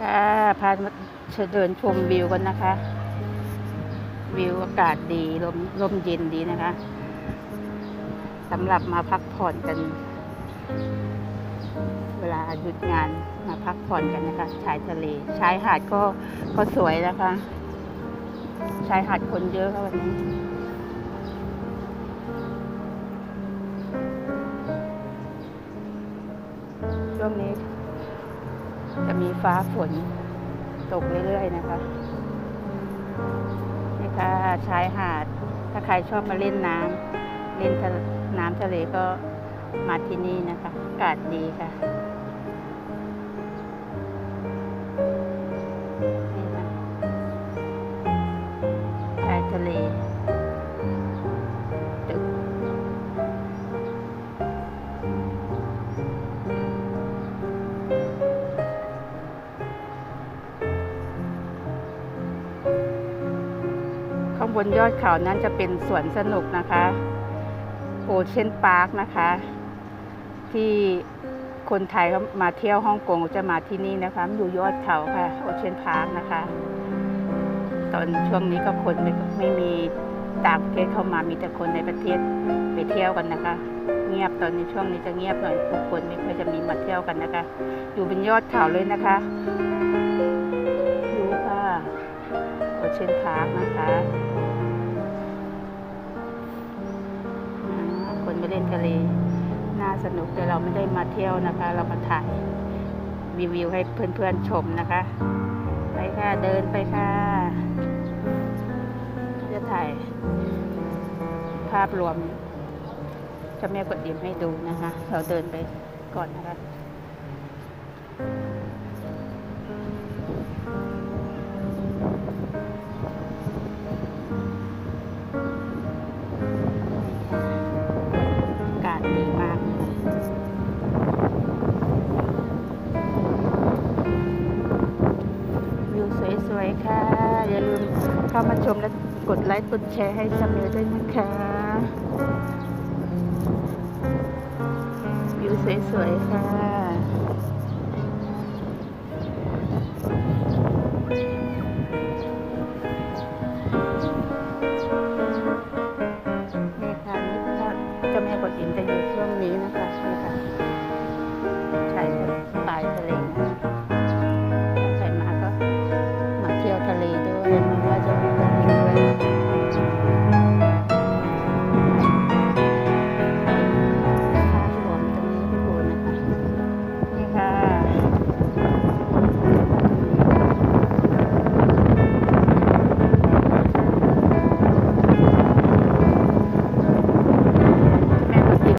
ค่ะพามาเดินชมวิวกันนะคะ วิวอากาศดีลมลมเย็นดีนะคะสำหรับมาพักผ่อนกัน เวลาหยุดงานมาพักผ่อนกันนะคะ ชายทะเล ชายหาดก็ก็สวยนะคะ ชายหาดคนเยอะค่ะวันนี้ช่วงนี้ จะมีฟ้าฝนตกเรื่อยๆนะคะนี่ค่ะชายหาด ถ้าใครชอบมาเล่นน้ำเล่นน้ำทะเลก็มาที่นี่นะคะอากาศดีค่ะางบนยอดเขานั้นจะเป็นสวนสนุกนะคะโอเชียนพาร์คนะคะ ที่คนไทยเขามาเที่ยวฮ่องกงจะมาที่นี่นะคะมันอยู่ยอดเขาค่ะโอเชียนพาร์คนะคะ ตอนช่วงนี้ก็คนไม่ไม่มีต่างประเทศเข้ามามีแต่คนในประเทศไปเที่ยวกันนะคะ เงียบตอนนี้ช่วงนี้จะเงียบหน่อยผู้คนไม่ค่อยจะมีมาเที่ยวกันนะคะ อยู่บนยอดเขาเลยนะคะดูค่ะโอเชียนพาร์คนะคะ ไปเล่นทะเล น่าสนุกแต่เราไม่ได้มาเที่ยวนะคะ เรามาถ่ายรีวิวให้เพื่อนๆชมนะคะ ไปค่ะเดินไปค่ะ จะถ่ายภาพรวมจะแม่กดดิมให้ดูนะคะ เราเดินไปก่อนนะคะ วยค่ะ อย่าลืมเข้ามาชมและกดไลค์กดแชร์ให้สมิวด้วยนะคะวิวสวยๆค่ะ